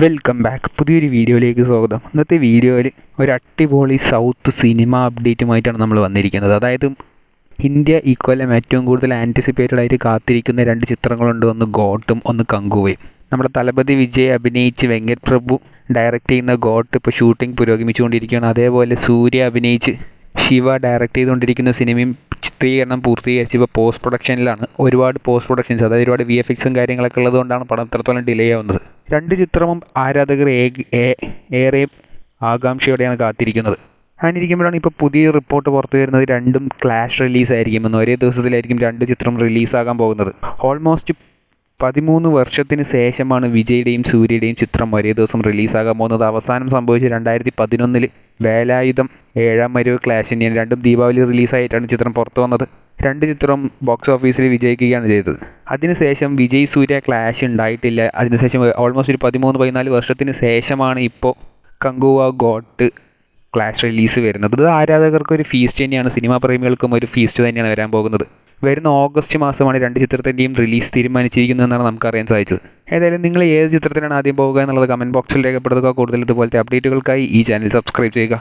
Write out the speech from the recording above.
Welcome back പുതിയൊരു വീഡിയോയിലേക്ക് സ്വാഗതം. ഇന്നത്തെ വീഡിയോയിൽ ഒരു അടിപൊളി സൗത്ത് സിനിമ അപ്ഡേറ്റുമായിട്ടാണ് നമ്മൾ വന്നിരിക്കുന്നത്. അതായത് ഇന്ത്യ ഇക്കൊല്ലം ഏറ്റവും കൂടുതൽ ആന്റിസിപ്പേറ്റഡ് ആയിട്ട് കാത്തിരിക്കുന്ന രണ്ട് ചിത്രങ്ങളുണ്ട്. ഒന്ന് ഗോട്ടും ഒന്ന് കങ്കുവയും. നമ്മുടെ തലപതി വിജയ് അഭിനയിച്ച് വെങ്കറ്റ് പ്രഭു ഡയറക്റ്റ് ചെയ്യുന്ന ഗോട്ട് ഇപ്പോൾ ഷൂട്ടിംഗ് പുരോഗമിച്ചുകൊണ്ടിരിക്കുകയാണ്. അതേപോലെ സൂര്യ അഭിനയിച്ച് ശിവ ഡയറക്റ്റ് ചെയ്തുകൊണ്ടിരിക്കുന്ന സിനിമയും ചിത്രീകരണം പൂർത്തീകരിച്ച് ഇപ്പോൾ പോസ്റ്റ് പ്രൊഡക്ഷനിലാണ് ഒരുപാട് പോസ്റ്റ് പ്രൊഡക്ഷൻസ് അതായത് ഒരുപാട് വി എഫ് എക്സും കാര്യങ്ങളൊക്കെ ഉള്ളതുകൊണ്ടാണ് പടം ഇത്രത്തോളം ഡിലേ ആവുന്നത്. രണ്ട് ചിത്രവും ആരാധകർ ഏറെ ആകാംക്ഷയോടെയാണ് കാത്തിരിക്കുന്നത്. അങ്ങനെ ഇരിക്കുമ്പോഴാണ് ഇപ്പോൾ പുതിയ റിപ്പോർട്ട് പുറത്തു വരുന്നത്. രണ്ടും ക്ലാഷ് റിലീസ് ആയിരിക്കുമെന്ന്. ഒരേ ദിവസത്തിലായിരിക്കും രണ്ട് ചിത്രം റിലീസാകാൻ പോകുന്നത്. ഓൾമോസ്റ്റ് പതിമൂന്ന് വർഷത്തിന് ശേഷമാണ് വിജയുടെയും സൂര്യയുടെയും ചിത്രം ഒരേ ദിവസം റിലീസാകാൻ പോകുന്നത്. അവസാനം സംഭവിച്ച രണ്ടായിരത്തി പതിനൊന്നിൽ വേലായുധം ഏഴാം മരുവ് ക്ലാഷ് ഇന്ത്യൻ രണ്ടും ദീപാവലി റിലീസായിട്ടാണ് ചിത്രം പുറത്തു വന്നത്. രണ്ട് ചിത്രം ബോക്സ് ഓഫീസിൽ വിജയിക്കുകയാണ് ചെയ്തത്. അതിനുശേഷം വിജയ് സൂര്യ ക്ലാഷ് ഉണ്ടായിട്ടില്ല. അതിനുശേഷം ഓൾമോസ്റ്റ് ഒരു പതിമൂന്ന് പതിനാല് വർഷത്തിന് ശേഷമാണ് ഇപ്പോൾ കങ്കുവ ഗോട്ട് ക്ലാഷ് റിലീസ് വരുന്നത്. ഇത് ആരാധകർക്ക് ഒരു ഫീസ്റ്റ് തന്നെയാണ്. സിനിമാ പ്രേമികൾക്കും ഒരു ഫീസ്റ്റ് തന്നെയാണ് വരാൻ പോകുന്നത്. വരുന്ന ഓഗസ്റ്റ് മാസമാണ് രണ്ട് ചിത്രത്തിന്റെയും റിലീസ് തീരുമാനിച്ചിരിക്കുന്നതെന്നാണ് നമുക്കറിയാൻ സാധിച്ചത്. ഏതായാലും നിങ്ങൾ ഏത് ചിത്രത്തിനാണ് ആദ്യം പോകുക എന്നുള്ളത് കമന്റ് ബോക്സിൽ രേഖപ്പെടുത്തുക. കൂടുതൽ ഇതുപോലത്തെ അപ്ഡേറ്റുകൾക്കായി ഈ ചാനൽ സബ്സ്ക്രൈബ് ചെയ്യുക.